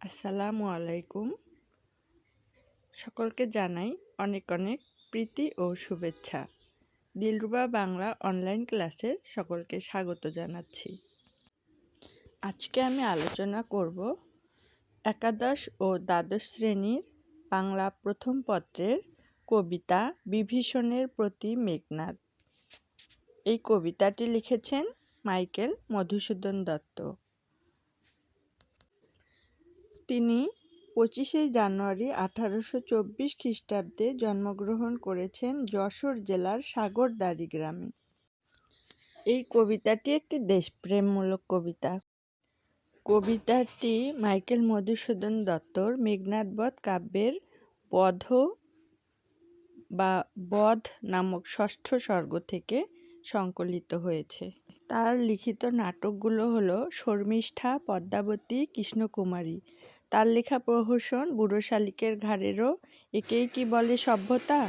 আসসালামু আলাইকুম। সকলকে জানাই অনেক অনেক প্রীতি ও শুভেচ্ছা। দিলরুবা বাংলা অনলাইন ক্লাসে সকলকে স্বাগত জানাচ্ছি। আজকে আমি আলোচনা করব একাদশ ও দ্বাদশ শ্রেণির বাংলা প্রথম পত্রের কবিতা বিভীষণের প্রতি মেঘনাদ। এই কবিতাটি লিখেছেন মাইকেল মধুসূদন দত্ত। তিনি পঁচিশে জানুয়ারি আঠারোশো চব্বিশ খ্রিস্টাব্দে জন্মগ্রহণ করেছেন যশোর জেলার সাগরদাড়ি গ্রামে। এই কবিতাটি একটি দেশপ্রেমমূলক কবিতা। কবিতাটি মাইকেল মধুসূদন দত্তর মেঘনাদবধ কাব্যের বধ বা বধ নামক ষষ্ঠ স্বর্গ থেকে সংকলিত হয়েছে। তার লিখিত নাটকগুলো হলো শর্মিষ্ঠা, পদ্মাবতী, কৃষ্ণকুমারী। তার লেখা প্রহসন বুড়ো শালিকের ঘাড়েরও একেই কি বলে সভ্যতা?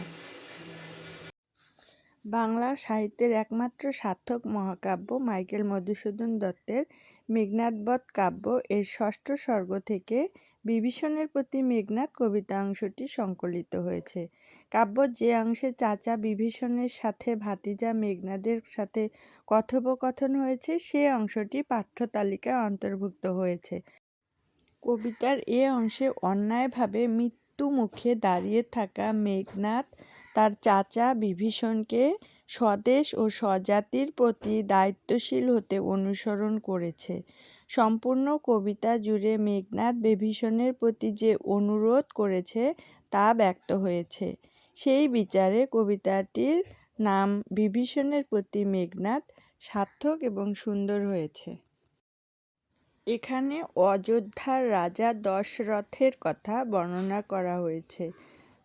বাংলা সাহিত্যের একমাত্র সার্থক মহাকাব্য মাইকেল মধুসূদন দত্তের মেঘনাদবধ কাব্য। এর ষষ্ঠ স্বর্গ থেকে বিভীষণের প্রতি মেঘনাদ কবিতা অংশটি সংকলিত হয়েছে। কাব্য যে অংশে চাচা বিভীষণের সাথে ভাতিজা মেঘনাদের সাথে কথোপকথন হয়েছে, সে অংশটি পাঠ্য তালিকায় অন্তর্ভুক্ত হয়েছে। কবিতার এ অংশে অন্যায়ভাবে মৃত্যু মুখে দাঁড়িয়ে থাকা মেঘনাদ তার চাচা বিভীষণকে স্বদেশ ও স্বজাতির প্রতি দায়িত্বশীল হতে অনুসরণ করেছে। সম্পূর্ণ কবিতা জুড়ে মেঘনাদ বিভীষণের প্রতি যে অনুরোধ করেছে তা ব্যক্ত হয়েছে। সেই বিচারে কবিতাটির নাম বিভীষণের প্রতি মেঘনাদ সার্থক এবং সুন্দর হয়েছে। এখানে অযোধ্যার রাজা দশরথের কথা বর্ণনা করা হয়েছে।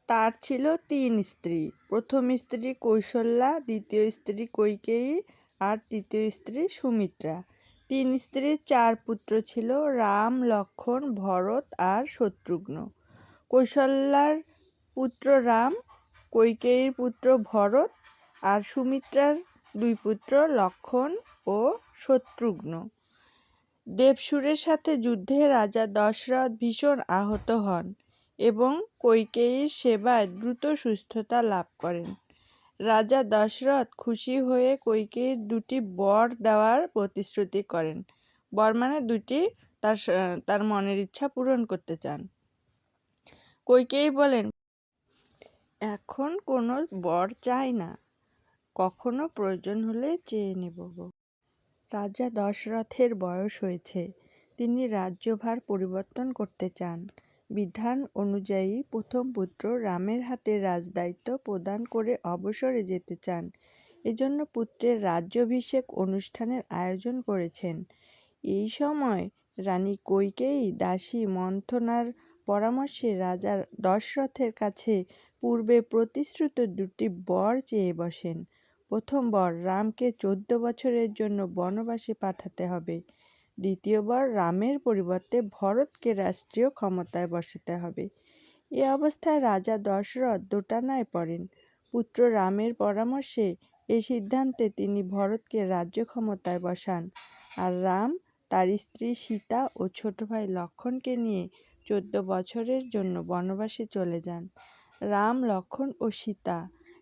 তার ছিল তিন স্ত্রী। প্রথম স্ত্রী কৌশল্যা, দ্বিতীয় স্ত্রী কৈকেয়ী আর তৃতীয় স্ত্রী সুমিত্রা। তিন স্ত্রীর চার পুত্র ছিল রাম, লক্ষণ, ভরত আর শত্রুঘ্ন। কৌশল্যার পুত্র রাম, কৈকেয়ীর পুত্র ভরত আর সুমিত্রার দুই পুত্র লক্ষণ ও শত্রুঘ্ন। দেবসুরের সাথে যুদ্ধে রাজা দশরথ ভীষণ আহত হন এবং কৈকেয়ীর সেবায় দ্রুত সুস্থতা লাভ করেন। রাজা দশরথ খুশি হয়ে কৈকেয়ীর দুটি বর দেওয়ার প্রতিশ্রুতি করেন। বর মানে দুটি তার তার মনের ইচ্ছা পূরণ করতে চান। কৈকেয়ী বলেন, এখন কোনো বর চাই না। কখনো প্রয়োজন হলে চেয়ে নেব রাজা দশরথের বয়স হয়েছে। তিনি রাজ্যভার পরিবর্তন করতে চান। বিধান অনুযায়ী প্রথম পুত্র রামের হাতে রাজদায়িত্ব প্রদান করে অবসরে যেতে চান। এজন্য পুত্রের রাজ্যাভিষেক অনুষ্ঠানের আয়োজন করেছেন। এই সময় রানী কৈকেয়ী দাসী মন্থনার পরামর্শে রাজা দশরথের কাছে পূর্বে প্রতিশ্রুত দুটি বর চেয়ে বসেন। প্রথম বর রামকে চোদ্দ বছরের জন্য বনবাসে পাঠাতে হবে। দ্বিতীয়বার রামের পরিবর্তে ভরতকে রাষ্ট্রীয় ক্ষমতায় বসাতে হবে। এ অবস্থায় রাজা দশরথ দোটানায় পড়েন। পুত্র রামের পরামর্শে এ সিদ্ধান্তে তিনি ভরতকে রাজ্য ক্ষমতায় বসান আর রাম তার স্ত্রী সীতা ও ছোট ভাই লক্ষণকে নিয়ে চোদ্দ বছরের জন্য বনবাসে চলে যান। রাম, লক্ষণ ও সীতা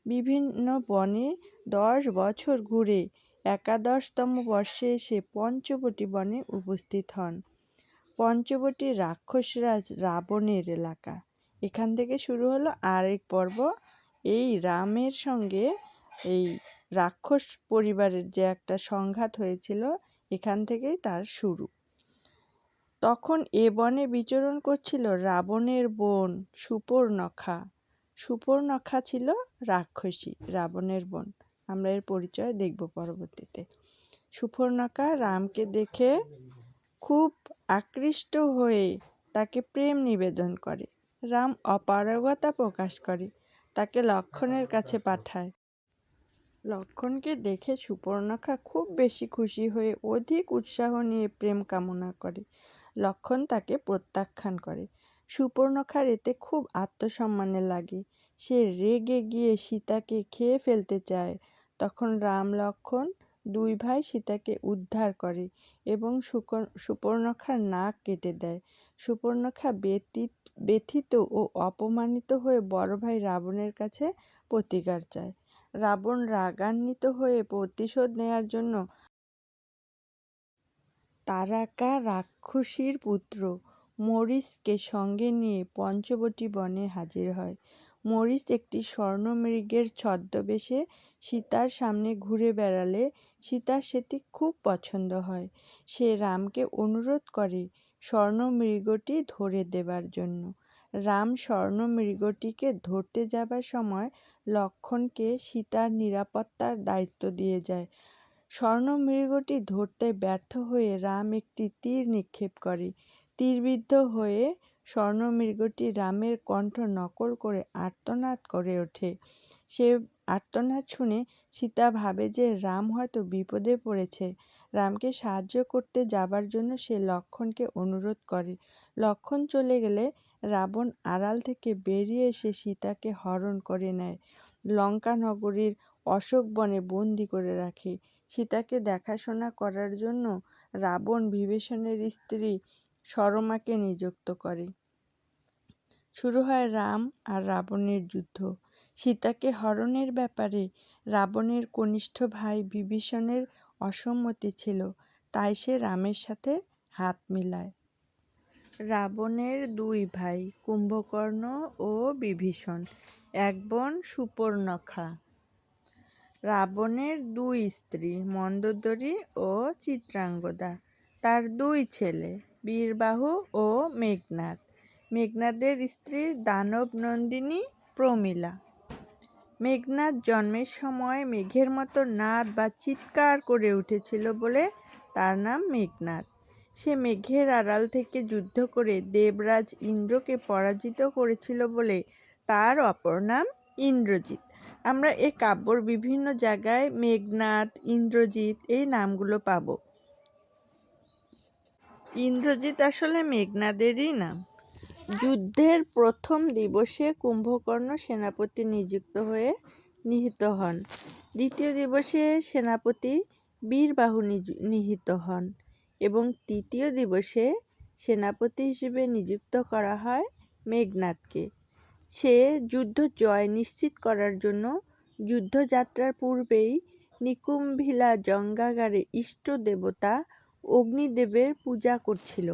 বিভিন্ন বনে দশ বছর ঘুরে একাদশতম বর্ষে এসে পঞ্চবটী বনে উপস্থিত হন। পঞ্চবটী রাক্ষসরাজ রাবণের এলাকা। এখান থেকে শুরু হলো আরেক পর্ব। এই রামের সঙ্গে এই রাক্ষস পরিবারের যে একটা সংঘাত হয়েছিল, এখান থেকেই তার শুরু। তখন এ বনে বিচরণ করছিল রাবণের বোন সুপর্ণখা। সুপর্ণখা ছিল রাক্ষসী, রাবণের বোন। আমরা এর পরিচয় দেখব পরবর্তীতে। সুপর্ণখা রামকে দেখে খুব আকৃষ্ট হয়ে তাকে প্রেম নিবেদন করে। রাম অপারগতা প্রকাশ করে, তাকে লক্ষণের কাছে পাঠায়। লক্ষণকে দেখে সুপর্ণখা খুব বেশি খুশি হয়ে অধিক উৎসাহ নিয়ে প্রেম কামনা করে। লক্ষণ তাকে প্রত্যাখ্যান করে। সুপর্ণখার এতে খুব আত্মসম্মানে লাগে। সে রেগে গিয়ে সীতাকে খেয়ে ফেলতে চায়। তখন রাম লক্ষণ দুই ভাই সীতাকে উদ্ধার করে এবং সুপর্ণখার নাক কেটে দেয়। সুপর্ণখা ব্যতীত, ব্যথিত ও অপমানিত হয়ে বড় ভাই রাবণের কাছে প্রতিকার চায়। রাবণ রাগান্বিত হয়ে প্রতিশোধ নেয়ার জন্য তারাকা রাক্ষসীর পুত্র মরিচকে সঙ্গে নিয়ে পঞ্চবটী বনে হাজির হয়। মরিচ একটি স্বর্ণমৃগের ছদ্মবেশে সীতার সামনে ঘুরে বেড়ালে সীতার সেটি খুব পছন্দ হয়। সে রামকে অনুরোধ করে স্বর্ণমৃগটি ধরে দেবার জন্য। রাম স্বর্ণমৃগটিকে ধরতে যাবার সময় লক্ষণকে সীতার নিরাপত্তার দায়িত্ব দিয়ে যায়। স্বর্ণমৃগটি ধরতে ব্যর্থ হয়ে রাম একটি তীর নিক্ষেপ করে। তীরবিদ্ধ হয়ে স্বর্ণমৃগটি রামের কণ্ঠ নকল করে আর্তনাদ করে ওঠে। সে আর্তনাদ শুনে সীতা ভাবে যে রাম হয়তো বিপদে পড়েছে, রামকে সাহায্য করতে যাবার জন্য সে লক্ষণকে অনুরোধ করে। লক্ষণ চলে গেলে রাবণ আড়াল থেকে বেরিয়ে এসে সীতাকে হরণ করে নেয়। লঙ্কা নগরীর অশোক বনে বন্দি করে রাখে। সীতাকে দেখাশোনা করার জন্য রাবণ বিভীষণের স্ত্রী সরমাকে নিযুক্ত করে। শুরু হয় রাম আর রাবণের যুদ্ধ। সীতাকে হরণের ব্যাপারে রাবণের কনিষ্ঠ ভাই বিভীষণের অসম্মতি ছিল, তাই সে রামের সাথে হাত মিলায়। রাবণের দুই ভাই, কুম্ভকর্ণ ও বিভীষণ, এক বোন সুপর্ণখা। রাবণের দুই স্ত্রী মন্দোদরী ও চিত্রাঙ্গদা, তার দুই ছেলে। বীরবাহু ও মেঘনাদ। মেঘনাদের স্ত্রী দানব নন্দিনী প্রমীলা। মেঘনাদ জন্মের সময় মেঘের মতো নাদ বা চিৎকার করে উঠেছিল বলে তার নাম মেঘনাদ। সে মেঘের আড়াল থেকে যুদ্ধ করে দেবরাজ ইন্দ্রকে পরাজিত করেছিল বলে তার অপর নাম ইন্দ্রজিৎ। আমরা এ কাব্যর বিভিন্ন জায়গায় মেঘনাদ, ইন্দ্রজিৎ এই নামগুলো পাব। ইন্দ্রজিৎ আসলে মেঘনাদেরই নাম যুদ্ধের প্রথম দিবসে কুম্ভকর্ণ সেনাপতি নিযুক্ত হয়ে নিহিত হন। দ্বিতীয় দিবসে সেনাপতি বীরবাহু নিহিত হন এবং তৃতীয় দিবসে সেনাপতি হিসেবে নিযুক্ত করা হয় মেঘনাদকে। সে যুদ্ধ জয় নিশ্চিত করার জন্য যুদ্ধযাত্রার পূর্বেই নিকুম্ভিলা জঙ্গাগারে ইষ্ট দেবতা অগ্নিদেবের পূজা করছিল।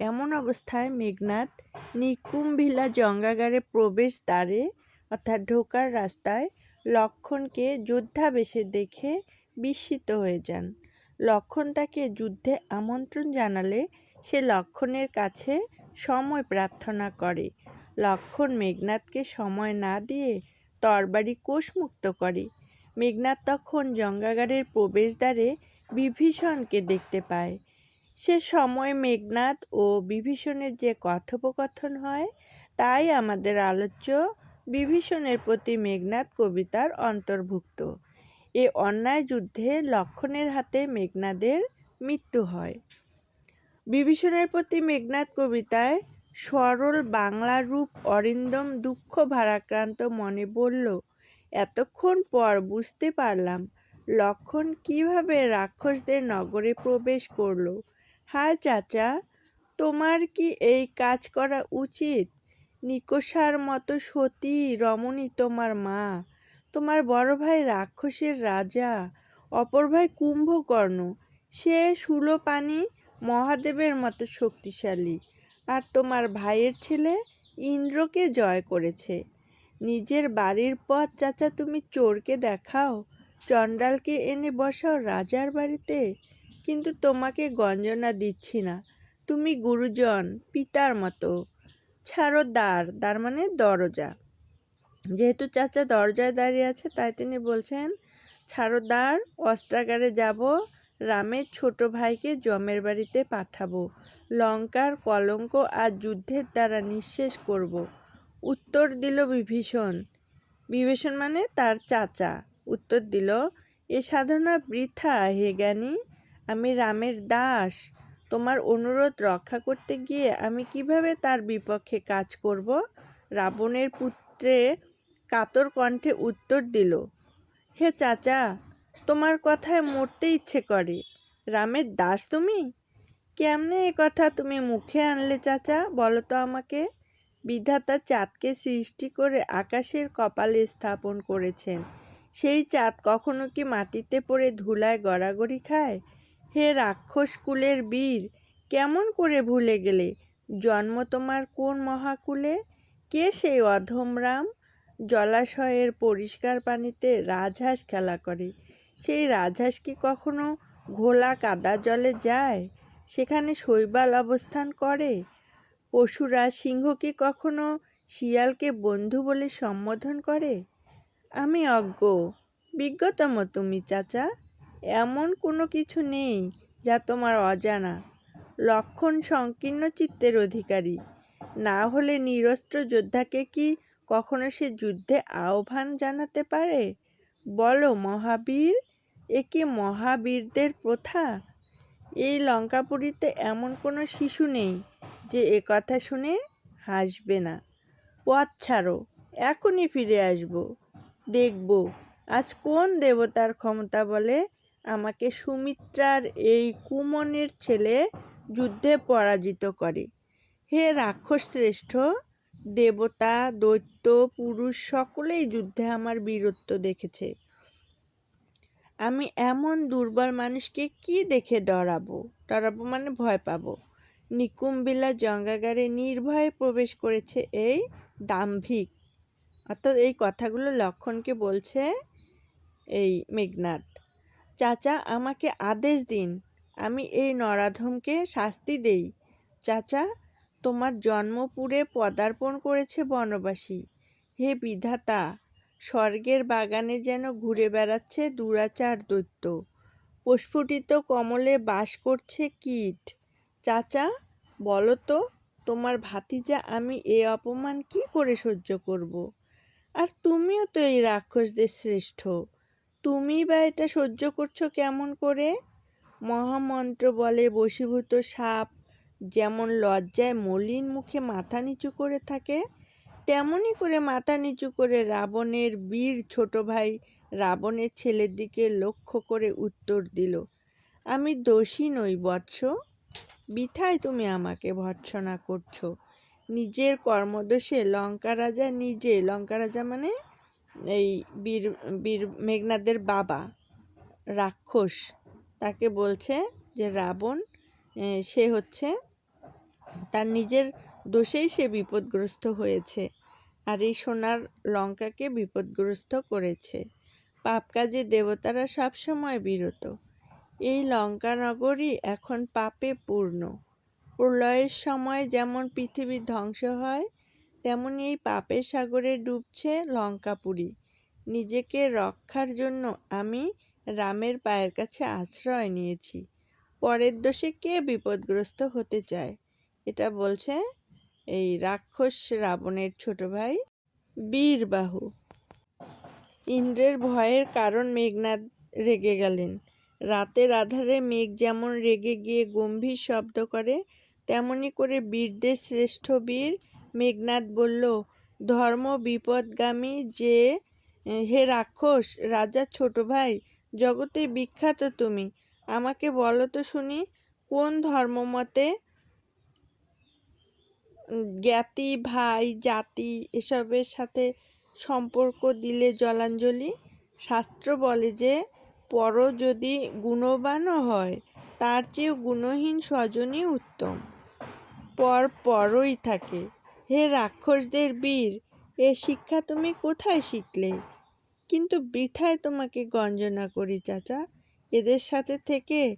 এমন অবস্থায় মেঘনাদ নিকুম্ভিলা জঙ্গাগারে প্রবেশ দ্বারে, অর্থাৎ ঢোকার রাস্তায়, লক্ষণকে যোদ্ধাবেশে দেখে বিস্মিত হয়ে যান। লক্ষণ তাকে যুদ্ধে আমন্ত্রণ জানালে সে লক্ষণের কাছে সময় প্রার্থনা করে। লক্ষণ মেঘনাদকে সময় না দিয়ে তরবারি কোষমুক্ত করে। মেঘনাথ তখন জঙ্গাগারের প্রবেশদ্বারে বিভীষণকে দেখতে পায়। সে সময় মেঘনাদ ও বিভীষণের যে কথোপকথন হয়, তাই আমাদের আলোচ্য বিভীষণের প্রতি মেঘনাদ কবিতার অন্তর্ভুক্ত। এ অন্যায় যুদ্ধে লক্ষণের হাতে মেঘনাদের মৃত্যু হয়। বিভীষণের প্রতি মেঘনাদ কবিতায় সরল বাংলা রূপ অরিন্দম দুঃখ ভারাক্রান্ত মনে বলল, এতক্ষণ পর বুঝতে পারলাম লক্ষণ কীভাবে রাক্ষসদের নগরে প্রবেশ করল? হায় চাচা, তোমার কি এই কাজ করা উচিত? নিকষার মতো সতী রমণী তোমার মা। তোমার বড় ভাই রাক্ষসের রাজা, অপর ভাই কুম্ভকর্ণ। সে সুলোপানি মহাদেবের মতো শক্তিশালী। আর তোমার ভাইয়ের ছেলে ইন্দ্রকে জয় করেছে। নিজের বাড়ির পথ, চাচা, তুমি চোরকে দেখাও। চণ্ডালকে এনে বসাও রাজার বাড়িতে? কিন্তু তোমাকে গঞ্জনা দিচ্ছি না। তুমি গুরুজন, পিতার মতো। ছাড়ো দ্বার দ্বার মানে দরজা। যেহেতু চাচা দরজায় দাঁড়িয়ে আছে, তাই তিনি বলছেন, ছাড়ো দ্বার, অস্ত্রাগারে যাব রামের ছোট ভাইকে জমের বাড়িতে পাঠাবো। লঙ্কার কলঙ্ক আর যুদ্ধের দ্বারা নিঃশেষ করব। উত্তর দিল বিভীষণ। বিভীষণ মানে তার চাচা। উত্তর দিল, এ সাধনা বৃথা হে জ্ঞানী, আমি রামের দাস। তোমার অনুরোধ রক্ষা করতে গিয়ে আমি কীভাবে তার বিপক্ষে কাজ করব? রাবণের পুত্রে কাতর কণ্ঠে উত্তর দিল, হে চাচা, তোমার কথায় মরতে ইচ্ছে করে। রামের দাস তুমি? কেমনে এ কথা তুমি মুখে আনলে চাচা, বলো তো আমাকে? বিধাতা চাঁদকে সৃষ্টি করে আকাশের কপালে স্থাপন করেছেন। সেই চাঁদ কখনো কি মাটিতে পড়ে ধুলায় গড়াগড়ি খায়? হে রাক্ষস কুলের বীর, কেমন করে ভুলে গেলে? জন্ম তোমার কোন মহাকুলে? কে সেই অধম রাম? জলাশয়ের পরিষ্কার পানিতে রাজহাঁস খেলা করে। সেই রাজহাঁস কি কখনো ঘোলা কাদা জলে যায়? সেখানে শৈবাল অবস্থান করে। পশুরা সিংহ কি কখনো শিয়ালকে বন্ধু বলে সম্বোধন করে? আমি অজ্ঞ। বিজ্ঞতম তুমি, চাচা। এমন কোনো কিছু নেই যা তোমার অজানা। লক্ষণ সংকীর্ণ চিত্তের অধিকারী। না হলে নিরস্ত্র যোদ্ধাকে কি কখনো সে যুদ্ধে আহ্বান জানাতে পারে? বলো, মহাবীর, এ কি মহাবীরদের প্রথা? এই লঙ্কাপুরীতে এমন কোনো শিশু নেই যে এ কথা শুনে হাসবে না। পথ ছাড়ো, এখনই ফিরে আসব। দেখব। আজ কোন দেবতার ক্ষমতা বলে? আমাকে সুমিত্রার এই কুমনের ছেলে যুদ্ধে পরাজিত করে। হে রাক্ষস শ্রেষ্ঠ, দেবতা, দৈত্য, পুরুষ সকলেই যুদ্ধে আমার বীরত্ব দেখেছে। আমি এমন দুর্বল মানুষকে কি দেখে ডরাবো? ডরাবো মানে ভয় পাবো। নিকুম্বিলা জঙ্গাগারে নির্ভয়ে প্রবেশ করেছে এই দাম্ভিক অর্থাৎ এই কথাগুলো লক্ষণকে বলছে? এই মেঘনাথ চাচা, আমাকে আদেশ দিন, আমি এই নরাধমকে শাস্তি দেই। চাচা, তোমার জন্মপুরে পদার্পণ করেছে বনবাসী। হে বিধাতা, স্বর্গের বাগানে যেন ঘুরে বেড়াচ্ছে দুরাচার দৈত্য। প্রস্ফুটিত কমলে বাস করছে কীট। চাচা, বলো তো, তোমার ভাতিজা আমি এ অপমান কি করে সহ্য করব। আর তুমিও তো এই রাক্ষসদের শ্রেষ্ঠ। তুমি বা এটা সহ্য করছ কেমন করে? মহামন্ত্র বলে বশীভূত সাপ যেমন লজ্জায় মলিন মুখে মাথা নিচু করে থাকে, তেমনি করে মাথা নিচু করে রাবণের বীর ছোট ভাই রাবণের ছেলের দিকে লক্ষ্য করে উত্তর দিল, আমি দোষী নই বৎস। বিথায় তুমি আমাকে ভর্ৎসনা করছ। নিজের কর্মদোষে লঙ্কা রাজা নিজে, লঙ্কা রাজা মানে এই বীর বীর মেঘনাদের বাবা, রাক্ষস। তাকে বলছে যে রাবণ সে হচ্ছে তার নিজের দোষেই সে বিপদগ্রস্ত হয়েছে আর এই সোনার লঙ্কাকে বিপদগ্রস্ত করেছে। পাপ কাজে দেবতারা সবসময় বিরত। এই লঙ্কা নগরী এখন পাপে পূর্ণ। প্রলয়ের সময় যেমন পৃথিবী ধ্বংস হয়, তেমনি এই পাপের সাগরে ডুবছে লঙ্কাপুরী। নিজেকে রক্ষার জন্য আমি রামের পায়ের কাছে আশ্রয় নিয়েছি। পরের দোষে কে বিপদগ্রস্ত হতে চায়? এটা বলছে এই রাক্ষস রাবণের ছোট ভাই বীরবাহু। ইন্দ্রের ভয়ের কারণ মেঘনাদ রেগে গেলেন। রাতের আধারে মেঘ যেমন রেগে গিয়ে গম্ভীর শব্দ করে তেমনি করে বীরদের শ্রেষ্ঠ বীর মেঘনাদ বলল, ধর্ম বিপদগামী যে, হে রাক্ষস রাজার ছোট ভাই, জগতে বিখ্যাত তুমি। আমাকে বলো তো শুনি, কোন ধর্মমতে জ্ঞাতি, ভাই, জাতি এসবের সাথে সম্পর্ক দিলে জলাঞ্জলি? শাস্ত্র বলে যে পর যদি গুণবানও হয় তার চেয়েও গুণহীন স্বজনই উত্তম। পর পরই থাকে। হে রাক্ষসদের বীর, এ শিক্ষা তুমি কোথায় শিখলে? কিন্তু বৃথায় তোমাকে গঞ্জনা করি চাচা। এদের সাথে থেকে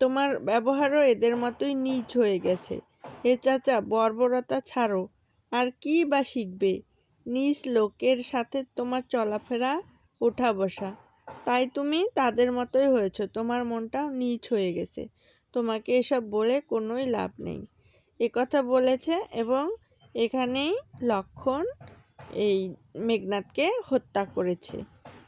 তোমার ব্যবহারও এদের মতোই নিচ হয়ে গেছে। হে চাচা, বর্বরতা ছাড়ো। আর কি বা শিখবে? নিজ লোকের সাথে তোমার চলাফেরা ওঠা বসা তাই তুমি তাদের মতোই হয়েছ। তোমার মনটাও নিচ হয়ে গেছে। তোমাকে এসব বলে কোনোই লাভ নেই। কথা বলেছে এবং এখানেই লক্ষণ এই মেঘনাথকে হত্যা করেছে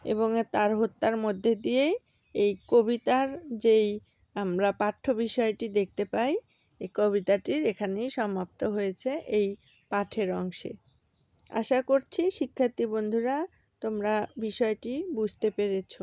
এবং তার হত্যার মধ্যে দিয়েই এই কবিতার যেই আমরা পাঠ্য বিষয়টি দেখতে পাই, এই কবিতাটির এখানেই সমাপ্ত হয়েছে এই পাঠের অংশে। আশা করছি শিক্ষার্থী বন্ধুরা তোমরা বিষয়টি বুঝতে পেরেছ।